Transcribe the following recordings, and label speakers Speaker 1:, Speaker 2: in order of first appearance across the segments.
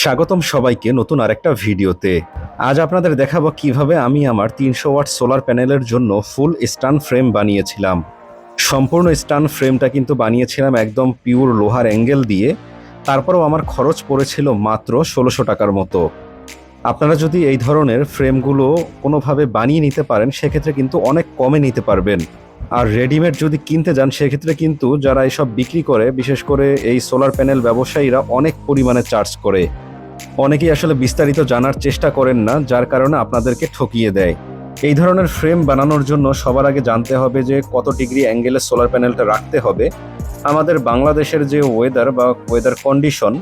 Speaker 1: স্বাগতম সবাইকে নতুন আরেকটা ভিডিওতে। আজ আপনাদের দেখাবো কীভাবে আমি আমার তিনশো ওয়াট সোলার প্যানেলের জন্য ফুল স্টান ফ্রেম বানিয়েছিলাম। সম্পূর্ণ স্টান ফ্রেমটা কিন্তু বানিয়েছিলাম একদম পিওর লোহার অ্যাঙ্গেল দিয়ে। তারপরেও আমার খরচ পড়েছিল মাত্র ষোলোশো টাকার মতো। আপনারা যদি এই ধরনের ফ্রেমগুলো কোনোভাবে বানিয়ে নিতে পারেন, সেক্ষেত্রে কিন্তু অনেক কমে নিতে পারবেন। আর রেডিমেড যদি কিনতে যান, সেক্ষেত্রে কিন্তু যারা এসব বিক্রি করে, বিশেষ করে এই সোলার প্যানেল ব্যবসায়ীরা অনেক পরিমাণে চার্জ করে। অনেকেই আসলে বিস্তারিত জানার চেষ্টা করেন না, যার কারণে আপনাদেরকে ঠকিয়ে দেয়। এই ধরনের ফ্রেম বানানোর জন্য সবার আগে জানতে হবে যে কত ডিগ্রি অ্যাঙ্গেলে সোলার প্যানেলটা রাখতে হবে। আমাদের বাংলাদেশের যে ওয়েদার বা ওয়েদার কন্ডিশন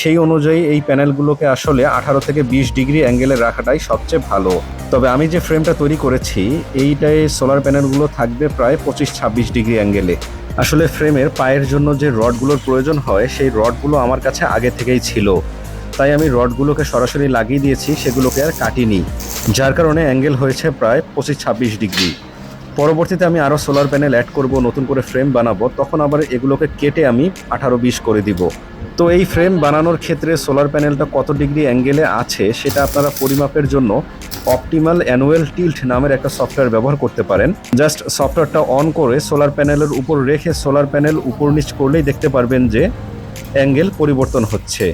Speaker 1: সেই অনুযায়ী এই প্যানেলগুলোকে আসলে আঠারো থেকে বিশ ডিগ্রি অ্যাঙ্গেলে রাখাটাই সবচেয়ে ভালো। তবে আমি যে ফ্রেমটা তৈরি করেছি এইটাই সোলার প্যানেলগুলো থাকবে প্রায় পঁচিশ ছাব্বিশ ডিগ্রি অ্যাঙ্গেলে। আসলে ফ্রেমের পায়ের জন্য যে রডগুলোর প্রয়োজন হয়, সেই রডগুলো আমার কাছে আগে থেকেই ছিল। তাই আমি রডগুলোকে সরাসরি লাগিয়ে দিয়েছি, সেগুলোকে আর কাটিনি। যার কারণে অ্যাঙ্গেল হয়েছে প্রায় পঁচিশ ছাব্বিশ ডিগ্রি। পরবর্তীতে আমি আরও সোলার প্যানেল অ্যাড করব, নতুন করে ফ্রেম বানাবো, তখন আবার এগুলোকে কেটে আমি আঠারো বিশ করে দিব। তো এই ফ্রেম বানানোর ক্ষেত্রে সোলার প্যানেলটা কত ডিগ্রি অ্যাঙ্গেলে আছে, সেটা আপনারা পরিমাপের জন্য অপটিমাল অ্যানুয়াল টিল্ট নামের একটা সফটওয়্যার ব্যবহার করতে পারেন। জাস্ট সফটওয়্যারটা অন করে সোলার প্যানেলের উপর রেখে সোলার প্যানেল উপর নিচ করলেই দেখতে পারবেন যে অ্যাঙ্গেল পরিবর্তন হচ্ছে।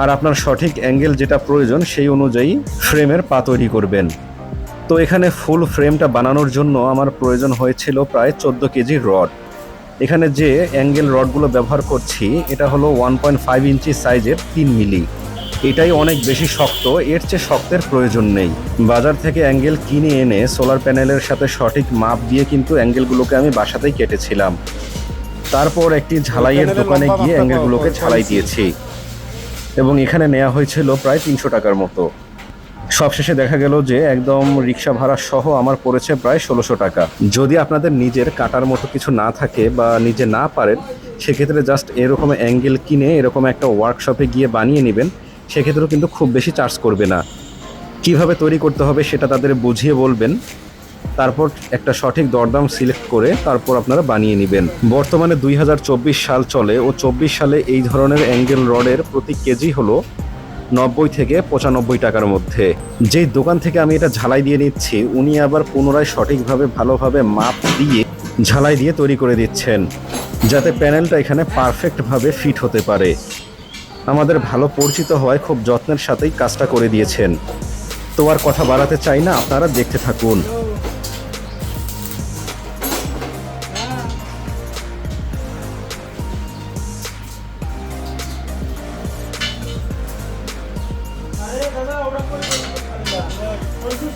Speaker 1: আর আপনার সঠিক অ্যাঙ্গেল যেটা প্রয়োজন সেই অনুযায়ী ফ্রেমের পা তৈরি করবেন। তো এখানে ফুল ফ্রেমটা বানানোর জন্য আমার প্রয়োজন হয়েছিল প্রায় চোদ্দ কেজি রড। এখানে যে অ্যাঙ্গেল রডগুলো ব্যবহার করছি এটা হলো ওয়ান পয়েন্ট ফাইভ ইঞ্চি সাইজের তিন মিলি। এটাই অনেক বেশি শক্ত এর চেয়ে শক্তের প্রয়োজন নেই। বাজার থেকে অ্যাঙ্গেল কিনে এনে সোলার প্যানেলের সাথে সঠিক মাপ দিয়ে কিন্তু অ্যাঙ্গেলগুলোকে আমি বাসাতেই কেটেছিলাম। তারপর একটি ঝালাইয়ের দোকানে গিয়ে অ্যাঙ্গেলগুলোকে ঝালাই দিয়েছি। এবং এখানে নেওয়া হয়েছিল প্রায় তিনশো টাকার মতো। সবশেষে দেখা গেল যে একদম রিক্সা ভাড়া সহ আমার পড়েছে প্রায় ষোলোশো টাকা। যদি আপনাদের নিজের কাটার মতো কিছু না থাকে বা নিজে না পারেন, সেক্ষেত্রে জাস্ট এরকম অ্যাঙ্গেল কিনে এরকম একটা ওয়ার্কশপে গিয়ে বানিয়ে নেবেন, সেক্ষেত্রেও কিন্তু খুব বেশি চার্জ করবে না। কীভাবে তৈরি করতে হবে সেটা তাদের বুঝিয়ে বলবেন। তারপর একটা সঠিক দরদাম সিলেক্ট করে তারপর আপনারা বানিয়ে নেবেন। বর্তমানে দুই হাজার চব্বিশ সাল চলে ও চব্বিশ সালে এই ধরনের অ্যাঙ্গেল রডের প্রতি কেজি হলো নব্বই থেকে পঁচানব্বই টাকার মধ্যে। যেই দোকান থেকে আমি এটা ঝালাই দিয়ে নিচ্ছি, উনি আবার পুনরায় সঠিকভাবে, ভালোভাবে মাপ দিয়ে ঝালাই দিয়ে তৈরি করে দিচ্ছেন, যাতে প্যানেলটা এখানে পারফেক্টভাবে ফিট হতে পারে। আমাদের ভালো পরিচিত হওয়ায় খুব যত্নের সাথেই কাজটা করে দিয়েছেন। তো আর কথা বাড়াতে চাই না, আপনারা দেখতে থাকুন।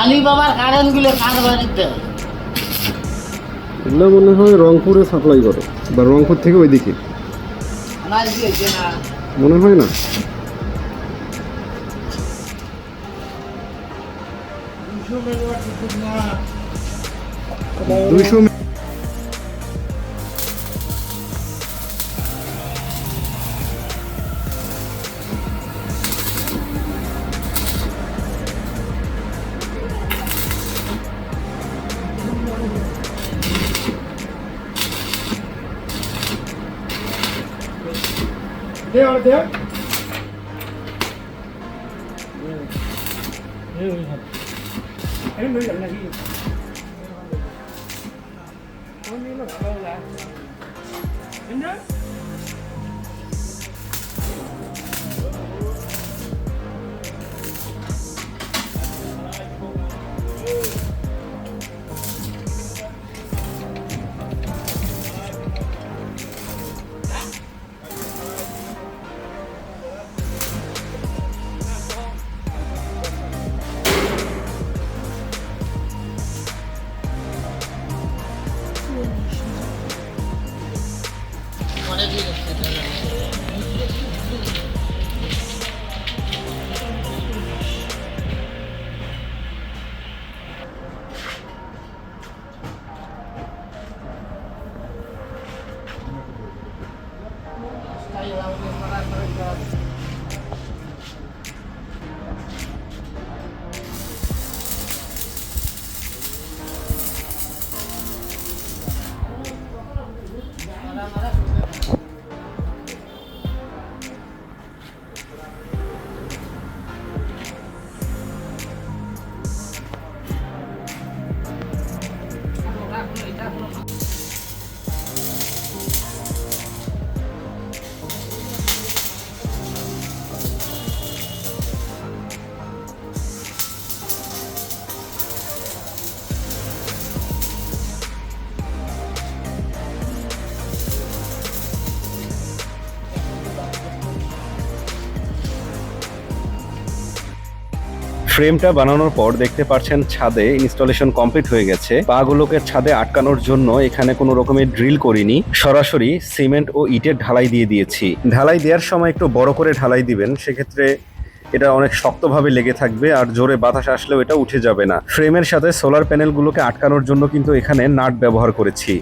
Speaker 2: আলী বাবার কারেন্টগুলো কার বাড়িতে?
Speaker 3: এগুলো মনে হয় রংপুরে সাপ্লাই করে বা রংপুর থেকে ওইদিকে। মনে হয় না?
Speaker 4: মেগাওয়াট বিদ্যুৎ না
Speaker 3: দুইশো
Speaker 4: দে আর দে এই লই যান নাকি কোন দিন ভালো লাগে এন্ডা
Speaker 2: পরে
Speaker 1: ফ্রেমটা বানানোর পর দেখতে পাচ্ছেন ছাদে ইনস্টলেশন কমপ্লিট হয়ে গেছে। পাগুলোকে ছাদে আটকানোর জন্য এখানে কোনো রকমের ড্রিল করিনি। সরাসরি সিমেন্ট ও ইটের ঢালাই দিয়ে দিয়েছি। ঢালাই দেওয়ার সময় একটু বড় করে ঢালাই দিবেন, সেক্ষেত্রে এটা অনেক শক্তভাবে লেগে থাকবে আর জোরে বাতাস আসলেও এটা উঠে যাবে না। ফ্রেমের সাথে সোলার প্যানেলগুলোকে আটকানোর জন্য কিন্তু এখানে নাট ব্যবহার করেছি।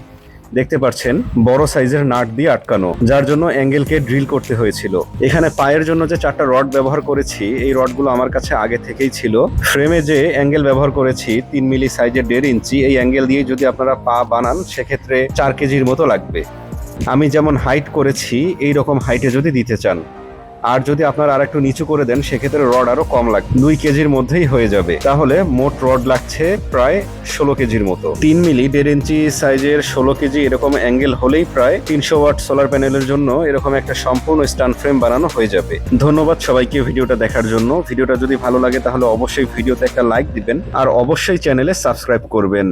Speaker 1: দেখতে পাচ্ছেন বড় সাইজের নাট দিয়ে আটকানো, যার জন্য অ্যাঙ্গেলকে ড্রিল করতে হয়েছিল। এখানে পায়ের জন্য যে চারটা রড ব্যবহার করেছি, এই রডগুলো আমার কাছে আগে থেকেই ছিল। ফ্রেমে যে অ্যাঙ্গেল ব্যবহার করেছি, তিন মিলি সাইজের দেড় ইঞ্চি, এই অ্যাঙ্গেল দিয়ে যদি আপনারা পা বানান, সেক্ষেত্রে চার কেজির মতো লাগবে। আমি যেমন হাইট করেছি এই রকম হাইটে যদি দিতে চান। আর যদি আপনারা আর একটু নিচু করে দেন, সেক্ষেত্রে রড আরও কম লাগবে। দুই কেজির মধ্যেই হয়ে যাবে। তাহলে মোট রড লাগছে প্রায় ষোলো কেজির মতো। তিন মিলি দেড় ইঞ্চি সাইজের ষোলো কেজি এরকম অ্যাঙ্গেল হলেই প্রায় তিনশো ওয়াট সোলার প্যানেলের জন্য এরকম একটা সম্পূর্ণ স্ট্যান্ড ফ্রেম বানানো হয়ে যাবে। ধন্যবাদ সবাইকে ভিডিওটা দেখার জন্য। ভিডিওটা যদি ভালো লাগে, তাহলে অবশ্যই ভিডিওতে একটা লাইক দিবেন। আর অবশ্যই চ্যানেলে সাবস্ক্রাইব করবেন।